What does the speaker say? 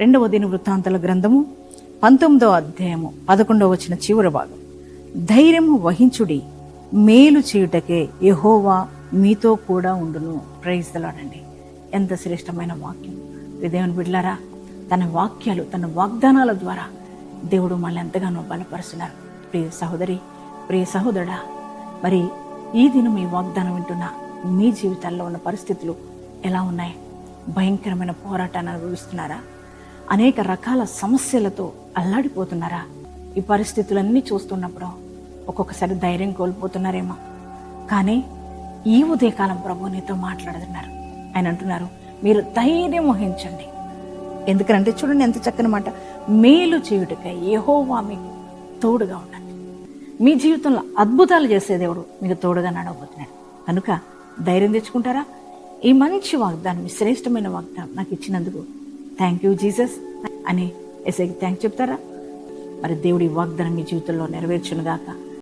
రెండవ దిన వృత్తాంతాల గ్రంథము పంతొమ్మిదవ అధ్యాయము పదకొండవ వచ్చిన చివరి భాగం. ధైర్యము వహించుడి మేలు చేయుటకే యహోవా మీతో కూడా ఉండును. ప్రయత్నలాడండి ఎంత శ్రేష్టమైన వాక్యం. దేవుని బిడ్లారా తన వాక్యాలు తన వాగ్దానాల ద్వారా దేవుడు మనల్ని ఎంతగానో బలపరుస్తున్నారు. ప్రియ సహోదరి ప్రియ సహోదరుడా మరి ఈ దినం ఈ వాగ్దానం వింటున్న మీ జీవితాల్లో ఉన్న పరిస్థితులు ఎలా ఉన్నాయి? భయంకరమైన పోరాటాన్ని అనుభవిస్తున్నారా? అనేక రకాల సమస్యలతో అల్లాడిపోతున్నారా? ఈ పరిస్థితులన్నీ చూస్తున్నప్పుడు ఒక్కొక్కసారి ధైర్యం కోల్పోతున్నారేమో. కానీ ఈ ఉదయకాలం ప్రభు నీతో మాట్లాడుతున్నారు. ఆయన అంటున్నారు మీరు ధైర్యం వహించండి. ఎందుకంటే చూడండి ఎంత చక్కని మాట. మేలు చేయుటకై ఏహోవా మీకు తోడుగా ఉండండి. మీ జీవితంలో అద్భుతాలు చేసే దేవుడు మీకు తోడుగా నడవబోతున్నాడు. కనుక ధైర్యం తెచ్చుకుంటారా? ఈ మంచి వాగ్దానం శ్రేష్టమైన వాగ్దానం నాకు ఇచ్చినందుకు థ్యాంక్ యూ జీసస్ అని ఎస్ఐకి థ్యాంక్ చెప్తారా? మరి దేవుడి వాగ్దానం మీ జీవితంలో నెరవేర్చునుగాక.